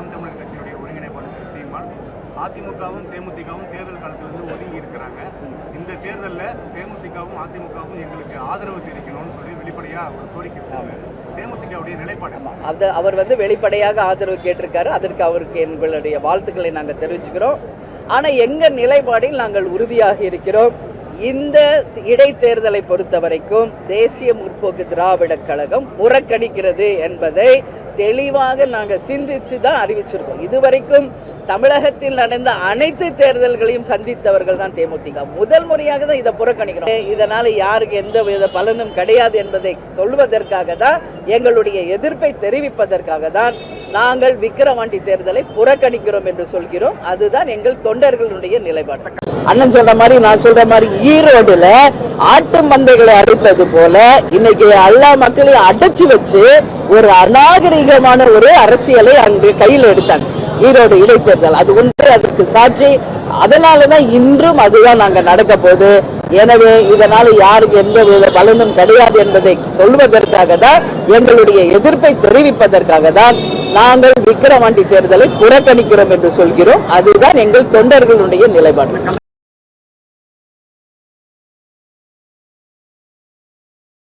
நாம் தமிழர் கட்சியினுடைய ஒருங்கிணைப்பாளர் சீமான் அதிமுகவும் தேமுதிகவும் தேர்தல் காலத்திலிருந்து ஒதுங்கி இருக்கிறாங்க. இந்த தேர்தலில் தேமுதிகவும் அதிமுகவும் எங்களுக்கு ஆதரவு தெரிவிக்கணும்னு சொல்லி வெளிப்படையாக ஒரு கோரிக்கை தேமுதிகவுடைய நிலைப்பாடு அது அவர் வந்து வெளிப்படையாக ஆதரவு கேட்டிருக்காரு. அதற்கு அவருக்கு எங்களுடைய வாழ்த்துக்களை நாங்கள் தெரிவிச்சுக்கிறோம். ஆனால் எங்கள் நிலைப்பாடில் நாங்கள் உறுதியாக இருக்கிறோம். இந்த இடைத்தேர்தலை பொறுத்த வரைக்கும் தேசிய முற்போக்கு திராவிடக் கழகம் புறக்கணிக்கிறது என்பதை தெளிவாக நாங்கள் சிந்திச்சு தான் அறிவிச்சிருக்கோம். இதுவரைக்கும் தமிழகத்தில் நடந்த அனைத்து தேர்தல்களையும் சந்தித்தவர்கள் தான் தேமுதிக. முதல் முறையாக தான் இதை புறக்கணிக்கிறோம். இதனால யாருக்கு எந்த வித பலனும் கிடையாது என்பதை சொல்வதற்காக தான் எங்களுடைய எதிர்ப்பை தெரிவிப்பதற்காக தான் நாங்கள் விக்கிரவாண்டி தேர்தலை புறக்கணிக்கிறோம் என்று சொல்கிறோம். அதுதான் எங்கள் தொண்டர்களுடைய நிலைப்பாடு. அண்ணன் சொல்ற மாதிரி நான் சொல்ற மாதிரி ஈரோடுல ஆட்டு மந்தைகளை அடைத்தது போல இன்னைக்கு எல்லா மக்களையும் அடைச்சு வச்சு ஒரு அநாகரிகமான ஒரு அரசியலை அங்கு கையில் எடுத்தாங்க. ஈரோடு இடைத்தேர்தல். அது ஒன்று அதற்கு சாட்சி. அதனாலதான் இன்றும் அதுதான் நாங்க நடக்க போகுது. எனவே இதனால யாருக்கு எந்த வித பலனும் கிடையாது என்பதை சொல்வதற்காக தான் எங்களுடைய எதிர்ப்பை தெரிவிப்பதற்காக தான் நாங்கள் விக்கிரவாண்டி தேர்தலை புறக்கணிக்கிறோம் என்று சொல்கிறோம். அதுதான் எங்கள் தொண்டர்களுடைய நிலைப்பாடு.